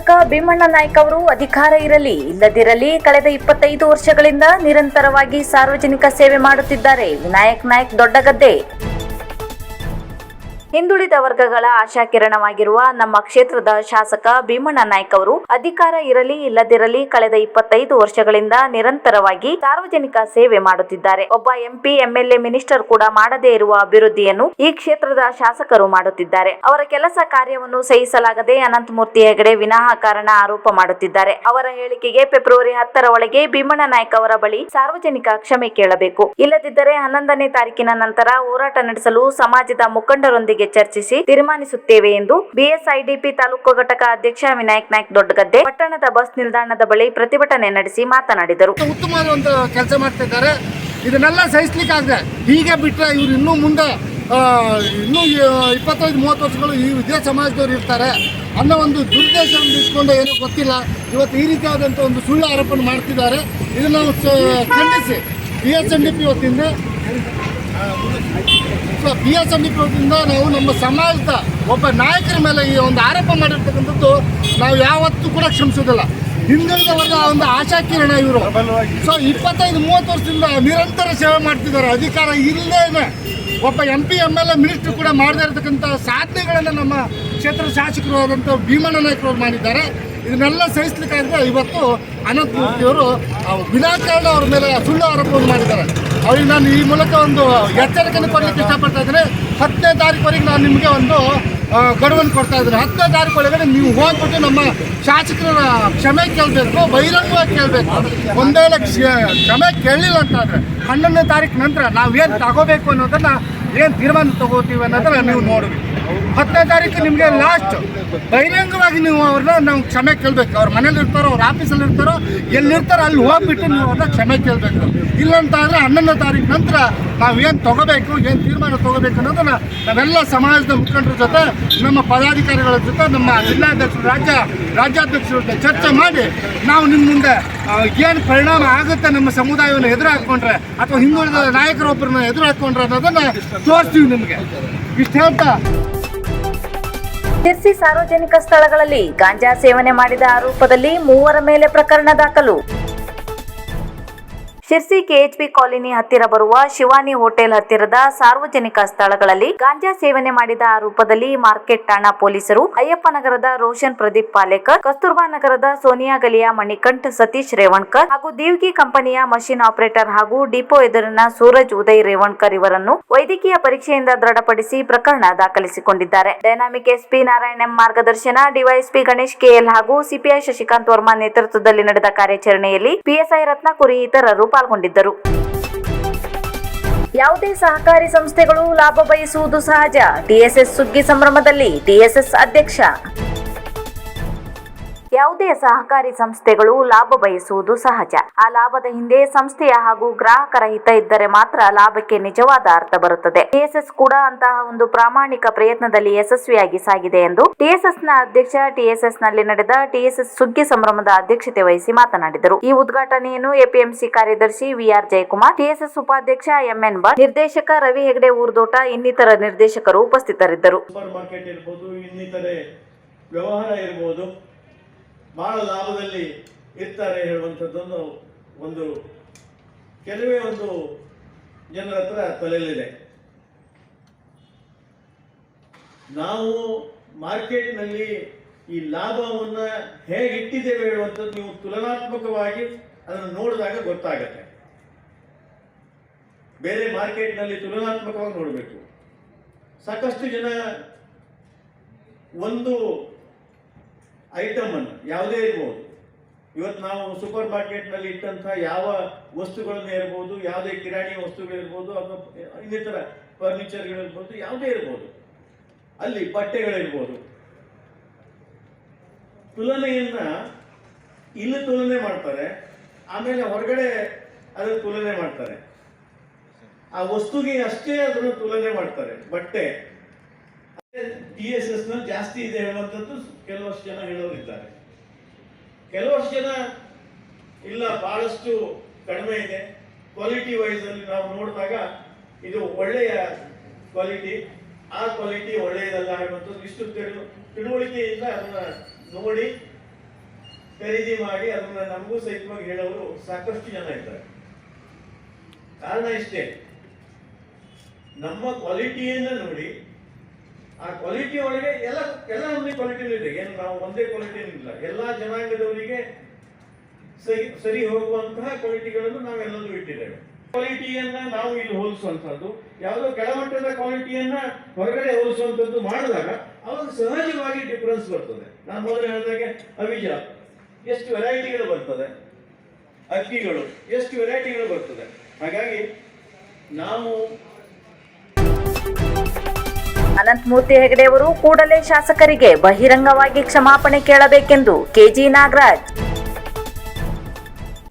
ಶಾಸಕ ಭೀಮಣ್ಣ ನಾಯ್ಕ ಅವರು ಅಧಿಕಾರ ಇರಲಿ, ಇಲ್ಲದಿರಲಿ ಕಳೆದ ಇಪ್ಪತ್ತೈದು ವರ್ಷಗಳಿಂದ ನಿರಂತರವಾಗಿ ಸಾರ್ವಜನಿಕ ಸೇವೆ ಮಾಡುತ್ತಿದ್ದಾರೆ. ವಿನಾಯಕ್ ನಾಯ್ಕ್ ದೊಡ್ಡಗದ್ದೆ. ಹಿಂದುಳಿದ ವರ್ಗಗಳ ಆಶಾಕಿರಣವಾಗಿರುವ ನಮ್ಮ ಕ್ಷೇತ್ರದ ಶಾಸಕ ಭೀಮಣ್ಣ ನಾಯ್ಕ ಅವರು ಅಧಿಕಾರ ಇರಲಿ ಇಲ್ಲದಿರಲಿ ಕಳೆದ ಇಪ್ಪತ್ತೈದು ವರ್ಷಗಳಿಂದ ನಿರಂತರವಾಗಿ ಸಾರ್ವಜನಿಕ ಸೇವೆ ಮಾಡುತ್ತಿದ್ದಾರೆ. ಒಬ್ಬ ಎಂಪಿ, ಎಂಎಲ್ಎ ಮಿನಿಸ್ಟರ್ ಕೂಡ ಮಾಡದೇ ಇರುವ ಅಭಿವೃದ್ಧಿಯನ್ನು ಈ ಕ್ಷೇತ್ರದ ಶಾಸಕರು ಮಾಡುತ್ತಿದ್ದಾರೆ. ಅವರ ಕೆಲಸ ಕಾರ್ಯವನ್ನು ಸಹಿಸಲಾಗದೆ ಅನಂತಮೂರ್ತಿ ಹೆಗಡೆ ವಿನಾಕಾರಣ ಆರೋಪ ಮಾಡುತ್ತಿದ್ದಾರೆ. ಅವರ ಹೇಳಿಕೆಗೆ ಫೆಬ್ರವರಿ ಹತ್ತರ ಒಳಗೆ ಭೀಮಣ್ಣ ನಾಯ್ಕ ಅವರ ಬಳಿ ಸಾರ್ವಜನಿಕ ಕ್ಷಮೆ ಕೇಳಬೇಕು. ಇಲ್ಲದಿದ್ದರೆ ಹನ್ನೊಂದನೇ ತಾರೀಕಿನ ನಂತರ ಹೋರಾಟ ನಡೆಸಲು ಸಮಾಜದ ಮುಖಂಡರೊಂದಿಗೆ ಚರ್ಚಿಸಿ ತೀರ್ಮಾನಿಸುತ್ತೇವೆ ಎಂದು ಬಿಎಸ್ಐಡಿಪಿ ತಾಲೂಕು ಘಟಕ ಅಧ್ಯಕ್ಷ ವಿನಾಯಕ್ ನಾಯ್ಕ್ ದೊಡ್ಡಗದ್ದೆ ಪಟ್ಟಣದ ಬಸ್ ನಿಲ್ದಾಣದ ಬಳಿ ಪ್ರತಿಭಟನೆ ನಡೆಸಿ ಮಾತನಾಡಿದರು. ಕೆಲಸ ಮಾಡ್ತಿದ್ದಾರೆ. ಇದನ್ನೆಲ್ಲ ಸಹಿಸ್ಲಿಕ್ಕಾಗದೆ ಹೀಗೆ ಬಿಟ್ಟರೆ ಇವ್ರು ಇನ್ನೂ ಮುಂದೆ ಇನ್ನೂ ಇಪ್ಪತ್ತೈದು, ಮೂವತ್ತು ವರ್ಷಗಳು ಈ ವಿದ್ಯಾ ಸಮಾಜದವ್ರು ಇರ್ತಾರೆ. ಅನ್ನೋ ಒಂದು ದುರುದ್ದೇಶವನ್ನು ಇಟ್ಕೊಂಡು ಏನೂ ಗೊತ್ತಿಲ್ಲ. ಇವತ್ತು ಈ ರೀತಿಯಾದಂಥ ಒಂದು ಸುಳ್ಳು ಆರೋಪ ಮಾಡ್ತಿದ್ದಾರೆ. ಇದನ್ನು ಖಂಡಿಸಿ B S N D P ವತಿಯಿಂದ ಬಿ ಎಸ್ ಡಿ ನಾವು ನಮ್ಮ ಸಮಾಜದ ಒಬ್ಬ ನಾಯಕರ ಮೇಲೆ ಈ ಒಂದು ಆರೋಪ ಮಾಡಿರ್ತಕ್ಕಂಥದ್ದು ನಾವು ಯಾವತ್ತೂ ಕೂಡ ಕ್ಷಮಿಸೋದಿಲ್ಲ ಹಿಂದುಳಿದ ವರ್ಗ ಒಂದು ಆಶಾಕಿರಣ ಇವರು. ಸೊ ಇಪ್ಪತ್ತೈದು, ಮೂವತ್ತು ವರ್ಷದಿಂದ ನಿರಂತರ ಸೇವೆ ಮಾಡ್ತಿದ್ದಾರೆ. ಅಧಿಕಾರ ಇಲ್ಲದೇ ಒಬ್ಬ M P M L A minister ಕೂಡ ಮಾಡದೇ ಇರತಕ್ಕಂಥ ಸಾಧನೆಗಳನ್ನು ನಮ್ಮ ಕ್ಷೇತ್ರ ಶಾಸಕರು ಆದಂಥ ಭೀಮಣ್ಣ ನಾಯಕರು ಮಾಡಿದ್ದಾರೆ. ಇದನ್ನೆಲ್ಲ ಸಹಿಸ್ಲಿಕ್ಕಾದ್ರೆ ಇವತ್ತು ಅನಂತ ಮೂರ್ತಿಯವರು ವಿನಾಕಾರಣ ಅವ್ರ ಮೇಲೆ ಸುಳ್ಳು ಆರೋಪವನ್ನು ಮಾಡಿದ್ದಾರೆ. ಅವ್ರಿಗೆ ನಾನು ಈ ಮೂಲಕ ಒಂದು ಎಚ್ಚರಿಕೆಯನ್ನು ಕೊಡಲಿಕ್ಕೆ ಇಷ್ಟಪಡ್ತಾ ಇದ್ದೇನೆ. ಹತ್ತನೇ ತಾರೀಕುವರೆಗೆ ನಾನು ನಿಮಗೆ ಒಂದು ಗಡುವನ್ನು ಕೊಡ್ತಾ ಇದ್ದೇನೆ. ಹತ್ತನೇ ತಾರೀಕು ನೀವು ಹೋಗ್ಬಿಟ್ಟು ನಮ್ಮ ಶಾಸಕರ ಕ್ಷಮೆ ಕೇಳಬೇಕು, ಬಹಿರಂಗವಾಗಿ ಕೇಳಬೇಕು. ಒಂದೇ ಲಕ್ಷ ಕ್ಷಮೆ ಕೇಳಲಿಲ್ಲ ಅಂತಾದರೆ ಹನ್ನೊಂದನೇ ತಾರೀಕು ನಂತರ ನಾವೇನು ತಗೋಬೇಕು ಅನ್ನೋದನ್ನು ಏನು ತೀರ್ಮಾನ ತಗೋತೀವಿ ಅನ್ನೋದನ್ನು ನೀವು ನೋಡಬೇಕು. ಹತ್ತನೇ ತಾರೀಕು ನಿಮಗೆ ಲಾಸ್ಟ್ ಬಹಿರಂಗವಾಗಿ ನೀವು ಅವ್ರನ್ನ ನಾವು ಕ್ಷಮೆ ಕೇಳಬೇಕು. ಅವ್ರ ಮನೇಲಿ ಇರ್ತಾರೋ, ಅವ್ರ ಆಫೀಸಲ್ಲಿ ಇರ್ತಾರೋ, ಎಲ್ಲಿರ್ತಾರೋ ಅಲ್ಲಿ ಹೋಗ್ಬಿಟ್ಟು ನೀವು ಅವ್ರನ್ನ ಕ್ಷಮೆ ಕೇಳಬೇಕು. ಇಲ್ಲಂತ ಆದರೆ ಹನ್ನೊಂದನೇ ತಾರೀಕು ನಂತರ ನಾವು ಏನು ತಗೋಬೇಕು, ಏನು ತೀರ್ಮಾನ ತಗೋಬೇಕು ಅನ್ನೋದನ್ನ ನಾವೆಲ್ಲ ಸಮಾಜದ ಮುಖಂಡರ ಜೊತೆ, ನಮ್ಮ ಪದಾಧಿಕಾರಿಗಳ ಜೊತೆ, ನಮ್ಮ ಜಿಲ್ಲಾಧ್ಯಕ್ಷರು ರಾಜ್ಯ, ರಾಜ್ಯಾಧ್ಯಕ್ಷರ ಜೊತೆ ಚರ್ಚೆ ಮಾಡಿ ನಾವು ನಿಮ್ಮ ಮುಂದೆ ಏನು ಪರಿಣಾಮ ಆಗುತ್ತೆ ನಮ್ಮ ಸಮುದಾಯವನ್ನು ಎದುರು ಹಾಕ್ಕೊಂಡ್ರೆ ಅಥವಾ ಹಿಂದುಳಿದ ನಾಯಕರೊಬ್ಬರನ್ನ ಎದುರು ಹಾಕ್ಕೊಂಡ್ರೆ ಅನ್ನೋದನ್ನ ತೋರಿಸ್ತೀವಿ ನಿಮಗೆ. ಇಷ್ಟು ಹೇಳ್ತಾ ಶಿರ್ಸಿ ಸಾರ್ವಜನಿಕ ಸ್ಥಳಗಳಲ್ಲಿ ಗಾಂಜಾ ಸೇವನೆ ಮಾಡಿದ ಆರೋಪದಲ್ಲಿ ಮೂವರ ಮೇಲೆ ಪ್ರಕರಣ ದಾಖಲು. ಶಿರ್ಸಿ ಕೆಎಚ್ಪಿ ಕಾಲೋನಿ ಹತ್ತಿರ ಬರುವ ಶಿವಾನಿ ಹೋಟೆಲ್ ಹತ್ತಿರದ ಸಾರ್ವಜನಿಕ ಸ್ಥಳಗಳಲ್ಲಿ ಗಾಂಜಾ ಸೇವನೆ ಮಾಡಿದ ಆರೋಪದಲ್ಲಿ ಮಾರ್ಕೆಟ್ ಠಾಣಾ ಪೊಲೀಸರು ಅಯ್ಯಪ್ಪ ನಗರದ ರೋಷನ್ ಪ್ರದೀಪ್ ಪಾಲೇಕರ್, ಕಸ್ತೂರ್ಬಾ ನಗರದ ಸೋನಿಯಾ ಗಲಿಯ ಮಣಿಕಂಠ್, ಸತೀಶ್ ರೇವಣ್ಕರ್ ಹಾಗೂ ದೇವ್ಗಿ ಕಂಪನಿಯ ಮಷಿನ್ ಆಪರೇಟರ್ ಹಾಗೂ ಡಿಪೋ ಎದುರಿನ ಸೂರಜ್ ಉದಯ್ ರೇವಣ್ಕರ್ ಇವರನ್ನು ವೈದ್ಯಕೀಯ ಪರೀಕ್ಷೆಯಿಂದ ದೃಢಪಡಿಸಿ ಪ್ರಕರಣ ದಾಖಲಿಸಿಕೊಂಡಿದ್ದಾರೆ. ಡೈನಾಮಿಕ್ ಎಸ್ಪಿ ನಾರಾಯಣ್ ಎಂ ಮಾರ್ಗದರ್ಶನ, ಡಿವೈಎಸ್ಪಿ ಗಣೇಶ್ ಕೆಎಲ್ ಹಾಗೂ ಸಿಪಿಐ ಶಶಿಕಾಂತ್ ವರ್ಮಾ ನೇತೃತ್ವದಲ್ಲಿ ನಡೆದ ಕಾರ್ಯಾಚರಣೆಯಲ್ಲಿ ಪಿಎಸ್ಐ ರತ್ನಕುರಿ ಇತರರು ಪಾಲ್ಗೊಂಡಿದ್ದರು. ಯಾವುದೇ ಸಹಕಾರಿ ಸಂಸ್ಥೆಗಳು ಲಾಭ ಬಯಸುವುದು ಸಹಜ. ಟಿಎಸ್ಎಸ್ ಸುಗ್ಗಿ ಸಂಭ್ರಮದಲ್ಲಿ ಟಿಎಸ್ಎಸ್ ಅಧ್ಯಕ್ಷ ಯಾವುದೇ ಸಹಕಾರಿ ಸಂಸ್ಥೆಗಳು ಲಾಭ ಬಯಸುವುದು ಸಹಜ. ಆ ಲಾಭದ ಹಿಂದೆ ಸಂಸ್ಥೆಯ ಹಾಗೂ ಗ್ರಾಹಕರ ಹಿತ ಇದ್ದರೆ ಮಾತ್ರ ಲಾಭಕ್ಕೆ ನಿಜವಾದ ಅರ್ಥ ಬರುತ್ತದೆ. ಟಿಎಸ್ಎಸ್ ಕೂಡ ಅಂತಹ ಒಂದು ಪ್ರಾಮಾಣಿಕ ಪ್ರಯತ್ನದಲ್ಲಿ ಯಶಸ್ವಿಯಾಗಿ ಸಾಗಿದೆ ಎಂದು ಟಿಎಸ್ಎಸ್ನ ಅಧ್ಯಕ್ಷ ಟಿಎಸ್ಎಸ್ನಲ್ಲಿ ನಡೆದ ಟಿಎಸ್ಎಸ್ ಸುಗ್ಗಿ ಸಂಭ್ರಮದ ಅಧ್ಯಕ್ಷತೆ ವಹಿಸಿ ಮಾತನಾಡಿದರು. ಈ ಉದ್ಘಾಟನೆಯನ್ನು ಎಪಿಎಂಸಿ ಕಾರ್ಯದರ್ಶಿ ವಿಆರ್ ಜಯಕುಮಾರ್ ಟಿಎಸ್ಎಸ್ ಉಪಾಧ್ಯಕ್ಷ ಎಂಎನ್ ಭಟ್, ನಿರ್ದೇಶಕ ರವಿ ಹೆಗಡೆ ಊರ್ದೋಟ ಇನ್ನಿತರ ನಿರ್ದೇಶಕರು ಉಪಸ್ಥಿತರಿದ್ದರು. ವ್ಯವಹಾರ ಇರ್ಬೋದು ಬಹಳ ಲಾಭದಲ್ಲಿ ಇರ್ತಾರೆ ಹೇಳುವಂಥದ್ದೊಂದು ಒಂದು, ಕೆಲವೇ ಒಂದು ಜನರ ಹತ್ರ ತಲೆಯಲ್ಲಿದೆ. ನಾವು ಮಾರ್ಕೆಟ್ನಲ್ಲಿ ಈ ಲಾಭವನ್ನು ಹೇಗೆ ಇಟ್ಟಿದ್ದೇವೆ ಹೇಳುವಂಥದ್ದು ನೀವು ತುಲನಾತ್ಮಕವಾಗಿ ಅದನ್ನು ನೋಡಿದಾಗ ಗೊತ್ತಾಗತ್ತೆ. ಬೇರೆ ಮಾರ್ಕೆಟ್ನಲ್ಲಿ ತುಲನಾತ್ಮಕವಾಗಿ ನೋಡಬೇಕು. ಸಾಕಷ್ಟು ಜನ ಒಂದು ಐಟಮ್ ಅನ್ನು, ಯಾವುದೇ ಇರ್ಬೋದು. ಇವತ್ತು ನಾವು ಸೂಪರ್ ಮಾರ್ಕೆಟ್ನಲ್ಲಿ ಇಟ್ಟಂಥ ಯಾವ ವಸ್ತುಗಳನ್ನು ಇರ್ಬೋದು, ಯಾವುದೇ ಕಿರಾಣಿ ವಸ್ತುಗಳಿರ್ಬೋದು, ಅಥವಾ ಇನ್ನಿತರ ಫರ್ನಿಚರ್ಗಳಿರ್ಬೋದು ಯಾವುದೇ ಇರ್ಬೋದು. ಅಲ್ಲಿ ಬಟ್ಟೆಗಳಿರ್ಬೋದು. ತುಲನೆಯನ್ನ ಇಲ್ಲಿ ತುಲನೆ ಮಾಡ್ತಾರೆ, ಆಮೇಲೆ ಹೊರಗಡೆ ಅದರ ತುಲನೆ ಮಾಡ್ತಾರೆ. ಆ ವಸ್ತುಗೆ ಅಷ್ಟೇ ಅದನ್ನು ತುಲನೆ ಮಾಡ್ತಾರೆ, ಬಟ್ಟೆ. ಟಿ ಎಸ್ ಎಸ್ನಲ್ಲಿ ಜಾಸ್ತಿ ಇದೆ ಅನ್ನುವಂಥದ್ದು ಕೆಲವಷ್ಟು ಜನ ಹೇಳೋರಿದ್ದಾರೆ. ಕೆಲವಷ್ಟು ಜನ ಇಲ್ಲ, ಬಹಳಷ್ಟು ಕಡಿಮೆ ಇದೆ. ಕ್ವಾಲಿಟಿ ವೈಸ್ ಅಲ್ಲಿ ನಾವು ನೋಡಿದಾಗ ಇದು ಒಳ್ಳೆಯ ಕ್ವಾಲಿಟಿ ಆ ಕ್ವಾಲಿಟಿ ಒಳ್ಳೆಯದಲ್ಲ ಅನ್ನುವಂಥದ್ದು ಇಷ್ಟು ತಿಳು ತಿಳುವಳಿಕೆಯಿಂದ ಅದನ್ನ ನೋಡಿ ಖರೀದಿ ಮಾಡಿ ಅದನ್ನ ನಮಗೂ ಸಹಿತವಾಗಿ ಹೇಳೋರು ಸಾಕಷ್ಟು ಜನ ಇದ್ದಾರೆ. ಕಾರಣ ಇಷ್ಟೇ. ನಮ್ಮ ಕ್ವಾಲಿಟಿಯನ್ನು ನೋಡಿ ಆ ಕ್ವಾಲಿಟಿ ಒಳಗೆ ಎಲ್ಲ ಎಲ್ಲ ನಮ್ಮಲ್ಲಿ ಕ್ವಾಲಿಟಿ ಇದೆ. ಏನು ನಾವು ಒಂದೇ ಕ್ವಾಲಿಟಿ ಇಲ್ಲ ಎಲ್ಲ ಜನಾಂಗದವರಿಗೆ ಸರಿ ಸರಿ ಹೋಗುವಂತಹ ಕ್ವಾಲಿಟಿಗಳನ್ನು ನಾವೆಲ್ಲರೂ ಇಟ್ಟಿದ್ದೇವೆ. ಕ್ವಾಲಿಟಿಯನ್ನ ನಾವು ಇಲ್ಲಿ ಹೋಲಿಸುವಂತಹದ್ದು, ಯಾವುದೋ ಕೆಳಮಟ್ಟದ ಕ್ವಾಲಿಟಿಯನ್ನ ಹೊರಗಡೆ ಹೋಲಿಸುವಂತದ್ದು ಮಾಡಿದಾಗ ಅವಾಗ ಸಹಜವಾಗಿ ಡಿಫರೆನ್ಸ್ ಬರ್ತದೆ. ನಾನು ಮೊದಲು ಹೇಳಿದಾಗೆ ಅವಿಜ. ಎಷ್ಟು ವೆರೈಟಿಗಳು ಬರ್ತದೆ? ಅಕ್ಕಿಗಳು. ಎಷ್ಟು ವೆರೈಟಿಗಳು ಬರ್ತದೆ? ಹಾಗಾಗಿ ನಾವು ಅನಂತಮೂರ್ತಿ ಹೆಗಡೆಯವರು ಕೂಡಲೇ ಶಾಸಕರಿಗೆ ಬಹಿರಂಗವಾಗಿ ಕ್ಷಮಾಪಣೆ ಕೇಳಬೇಕೆಂದು ಕೆಜಿ ನಾಗರಾಜ್.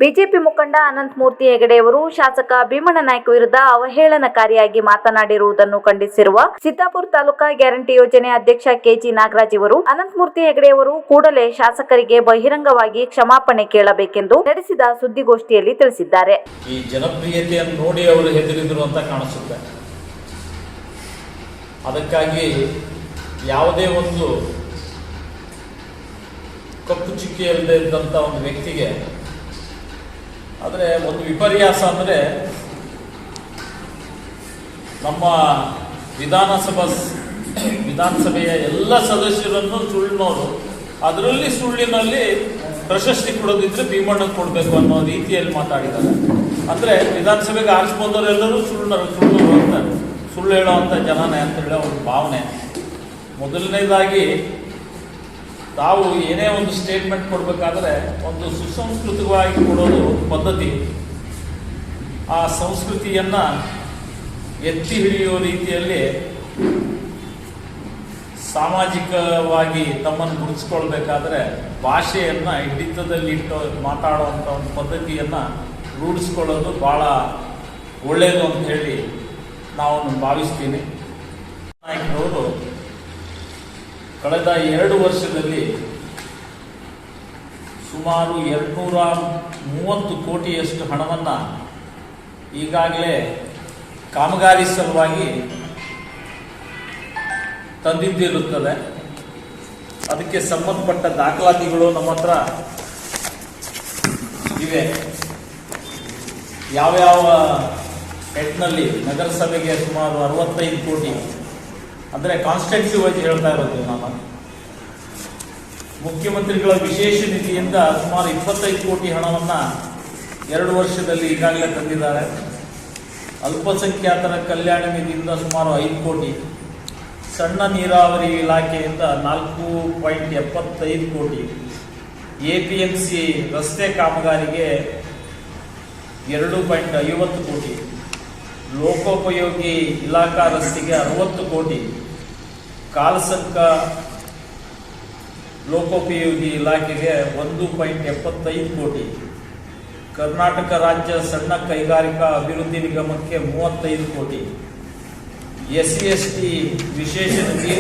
ಬಿಜೆಪಿ ಮುಖಂಡ ಅನಂತಮೂರ್ತಿ ಹೆಗಡೆಯವರು ಶಾಸಕ ಭೀಮಣ್ಣ ನಾಯ್ಕ ವಿರುದ್ಧ ಅವಹೇಳನಕಾರಿಯಾಗಿ ಮಾತನಾಡಿರುವುದನ್ನು ಖಂಡಿಸಿರುವ ಸಿದ್ದಾಪುರ ತಾಲೂಕಾ ಗ್ಯಾರಂಟಿ ಯೋಜನೆ ಅಧ್ಯಕ್ಷ ಕೆಜಿ ನಾಗರಾಜ್ ಇವರು ಅನಂತಮೂರ್ತಿ ಹೆಗಡೆಯವರು ಕೂಡಲೇ ಶಾಸಕರಿಗೆ ಬಹಿರಂಗವಾಗಿ ಕ್ಷಮಾಪಣೆ ಕೇಳಬೇಕೆಂದು ನಡೆಸಿದ ಸುದ್ದಿಗೋಷ್ಠಿಯಲ್ಲಿ ತಿಳಿಸಿದ್ದಾರೆ. ಈ ಜನಪ್ರಿಯತೆಯನ್ನು ನೋಡಿ ಅವರು ಹೆದರಿದ್ರು ಅಂತ ಕಾಣಿಸುತ್ತೆ. ಅದಕ್ಕಾಗಿ ಯಾವುದೇ ಒಂದು ಕಪ್ಪು ಚುಕ್ಕಿ ಇಲ್ಲದೆ ಇದ್ದಂಥ ಒಂದು ವ್ಯಕ್ತಿಗೆ, ಆದರೆ ಒಂದು ವಿಪರ್ಯಾಸ ಅಂದರೆ ನಮ್ಮ ವಿಧಾನಸಭಾ ವಿಧಾನಸಭೆಯ ಎಲ್ಲ ಸದಸ್ಯರನ್ನು ಸುಳ್ಳಿನವರು ಅದರಲ್ಲಿ ಸುಳ್ಳಿನಲ್ಲಿ ಪ್ರಶಸ್ತಿ ಕೊಡೋದಿದ್ರೆ ಭೀಮಣ್ಣಗೆ ಕೊಡಬೇಕು ಅನ್ನೋ ರೀತಿಯಲ್ಲಿ ಮಾತಾಡಿದ್ದಾರೆ. ಅಂದರೆ ವಿಧಾನಸಭೆಗೆ ಆರಿಸ್ಬೋದವರೆಲ್ಲರೂ ಸುಳ್ಳು ಸುಳ್ಳು ಅಂತ ಸುಳ್ಳು ಹೇಳೋವಂಥ ಜನನೇ ಹೇಳೋ ಅವ್ರ ಭಾವನೆ. ಮೊದಲನೇದಾಗಿ ತಾವು ಏನೇ ಒಂದು ಸ್ಟೇಟ್ಮೆಂಟ್ ಕೊಡಬೇಕಾದ್ರೆ ಒಂದು ಸುಸಂಸ್ಕೃತವಾಗಿ ಕೊಡೋದು ಒಂದು ಪದ್ಧತಿ. ಆ ಸಂಸ್ಕೃತಿಯನ್ನು ಎತ್ತಿ ಹಿಡಿಯುವ ರೀತಿಯಲ್ಲಿ ಸಾಮಾಜಿಕವಾಗಿ ತಮ್ಮನ್ನು ಗುರುತಿಸ್ಕೊಳ್ಬೇಕಾದ್ರೆ ಭಾಷೆಯನ್ನು ಹಿಡಿತದಲ್ಲಿಟ್ಟು ಮಾತಾಡುವಂಥ ಒಂದು ಪದ್ಧತಿಯನ್ನು ರೂಢಿಸ್ಕೊಳ್ಳೋದು ಭಾಳ ಒಳ್ಳೆಯದು ಅಂತ ಹೇಳಿ ನಾವು ಭಾವಿಸ್ತೀನಿ. ನಾಯಕರವರು ಕಳೆದ ಎರಡು ವರ್ಷದಲ್ಲಿ ಸುಮಾರು ಎರಡುನೂರ ಮೂವತ್ತು ಕೋಟಿಯಷ್ಟು ಹಣವನ್ನು ಈಗಾಗಲೇ ಕಾಮಗಾರಿ ಸಲುವಾಗಿ ತಂದಿದ್ದಿರುತ್ತದೆ. ಅದಕ್ಕೆ ಸಂಬಂಧಪಟ್ಟ ದಾಖಲಾತಿಗಳು ನಮ್ಮ ಹತ್ರ ಇವೆ. ಯಾವ್ಯಾವ ಹೆಡ್ನಲ್ಲಿ ನಗರಸಭೆಗೆ ಸುಮಾರು ಅರವತ್ತೈದು ಕೋಟಿ. ಅಂದರೆ ಕಾನ್ಸ್ಟೆನ್ಸಿ ವೈಸ್ ಹೇಳ್ತಾ ಇರೋದು ನಾನು. ಮುಖ್ಯಮಂತ್ರಿಗಳ ವಿಶೇಷ ನಿಧಿಯಿಂದ ಸುಮಾರು ಇಪ್ಪತ್ತೈದು ಕೋಟಿ ಹಣವನ್ನು ಎರಡು ವರ್ಷದಲ್ಲಿ ಈಗಾಗಲೇ ತಂದಿದ್ದಾರೆ. ಅಲ್ಪಸಂಖ್ಯಾತರ ಕಲ್ಯಾಣ ನಿಧಿಯಿಂದ ಸುಮಾರು ಐದು ಕೋಟಿ. ಸಣ್ಣ ನೀರಾವರಿ ಇಲಾಖೆಯಿಂದ ನಾಲ್ಕು ಪಾಯಿಂಟ್ ಎಪ್ಪತ್ತೈದು ಕೋಟಿ. ಎ ಪಿ ಎಂ ಸಿ ರಸ್ತೆ ಕಾಮಗಾರಿಗೆ ಎರಡು ಪಾಯಿಂಟ್ ಐವತ್ತು ಕೋಟಿ. ಲೋಕೋಪಯೋಗಿ ಇಲಾಖಾ ರಸ್ತೆಗೆ ಅರವತ್ತು ಕೋಟಿ. ಕಾಲಸಂಕ ಲೋಕೋಪಯೋಗಿ ಇಲಾಖೆಗೆ ಒಂದು ಪಾಯಿಂಟ್ ಎಪ್ಪತ್ತೈದು ಕೋಟಿ. ಕರ್ನಾಟಕ ರಾಜ್ಯ ಸಣ್ಣ ಕೈಗಾರಿಕಾ ಅಭಿವೃದ್ಧಿ ನಿಗಮಕ್ಕೆ ಮೂವತ್ತೈದು ಕೋಟಿ. ಎಸ್ ಸಿ ಎಸ್ ಟಿ ವಿಶೇಷ ನಿಧಿ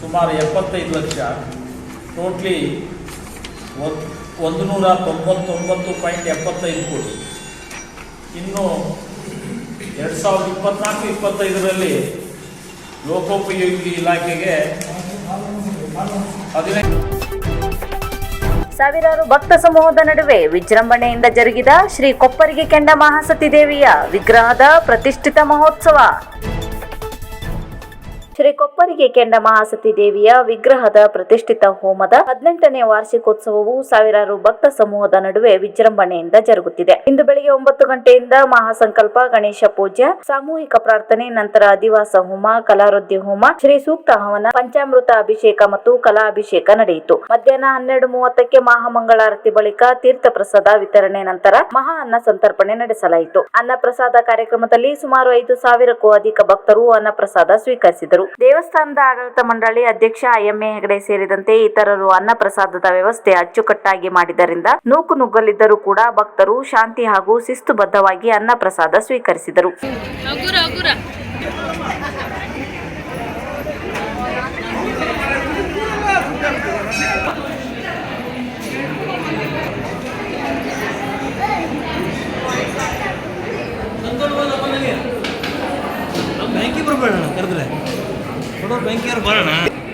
ಸುಮಾರು ಎಪ್ಪತ್ತೈದು ಲಕ್ಷ. ಟೋಟ್ಲಿ ಒಂದು ನೂರ ತೊಂಬತ್ತೊಂಬತ್ತು ಪಾಯಿಂಟ್ ಎಪ್ಪತ್ತೈದು ಕೋಟಿ. ಇನ್ನು ಎರಡು ಸಾವಿರದ ಇಪ್ಪತ್ನಾಲ್ಕು, ಇಪ್ಪತ್ತೈದರಲ್ಲಿ ಲೋಕೋಪಯೋಗಿ ಇಲಾಖೆಗೆ ಹದಿನೈದು ಸಾವಿರಾರು ಭಕ್ತ ಸಮೂಹದ ನಡುವೆ ವಿಜೃಂಭಣೆಯಿಂದ ಜರುಗಿದ ಶ್ರೀ ಕೊಪ್ಪರಿಗೆ ಕೆಂಡ ಮಹಾಸತಿ ದೇವಿಯ ವಿಗ್ರಹದ ಪ್ರತಿಷ್ಠಿತ ಮಹೋತ್ಸವ. ಶ್ರೀ ಕೊಪ್ಪರಿಗೆ ಕೆಂಡ ಮಹಾಸತಿ ದೇವಿಯ ವಿಗ್ರಹದ ಪ್ರತಿಷ್ಠಿತ ಹೋಮದ ಹದಿನೆಂಟನೇ ವಾರ್ಷಿಕೋತ್ಸವವು ಸಾವಿರಾರು ಭಕ್ತ ಸಮೂಹದ ನಡುವೆ ವಿಜೃಂಭಣೆಯಿಂದ ಜರುಗುತ್ತಿದೆ. ಇಂದು ಬೆಳಿಗ್ಗೆ ಒಂಬತ್ತು ಗಂಟೆಯಿಂದ ಮಹಾಸಂಕಲ್ಪ, ಗಣೇಶ ಪೂಜೆ, ಸಾಮೂಹಿಕ ಪ್ರಾರ್ಥನೆ, ನಂತರ ಅಧಿವಾಸ ಹೋಮ ಕಲಾರುದ್ಯ ಹೋಮ, ಶ್ರೀ ಸೂಕ್ತ ಹವನ, ಪಂಚಾಮೃತ ಅಭಿಷೇಕ ಮತ್ತು ಕಲಾ ಅಭಿಷೇಕ ನಡೆಯಿತು. ಮಧ್ಯಾಹ್ನ ಹನ್ನೆರಡು ಮೂವತ್ತಕ್ಕೆ ಮಹಾಮಂಗಳಾರತಿ ಬಳಿಕ ತೀರ್ಥ ಪ್ರಸಾದ ವಿತರಣೆ ನಂತರ ಮಹಾ ಅನ್ನ ಸಂತರ್ಪಣೆ ನಡೆಸಲಾಯಿತು. ಅನ್ನ ಪ್ರಸಾದ ಕಾರ್ಯಕ್ರಮದಲ್ಲಿ ಸುಮಾರು ಐದು ಸಾವಿರಕ್ಕೂ ಅಧಿಕ ಭಕ್ತರು ಅನ್ನ ಪ್ರಸಾದ ಸ್ವೀಕರಿಸಿದರು. ದೇವಸ್ಥಾನದ ಆಡಳಿತ ಮಂಡಳಿ ಅಧ್ಯಕ್ಷ ಐಎಂಎ ಹೆಗಡೆ ಸೇರಿದಂತೆ ಇತರರು ಅನ್ನ ಪ್ರಸಾದದ ವ್ಯವಸ್ಥೆ ಅಚ್ಚುಕಟ್ಟಾಗಿ ಮಾಡಿದ್ದರಿಂದ ನೂಕು ನುಗ್ಗಲಿದ್ದರೂ ಕೂಡ ಭಕ್ತರು ಶಾಂತಿ ಹಾಗೂ ಶಿಸ್ತುಬದ್ಧವಾಗಿ ಅನ್ನ ಪ್ರಸಾದ ಸ್ವೀಕರಿಸಿದರು ಬ್ಯಾಂಕಿಗೆ ಬರಬೇಡ ಕರೆದ್ರೆ? ನೋಡೋ ಬ್ಯಾಂಕಿಯವ್ರು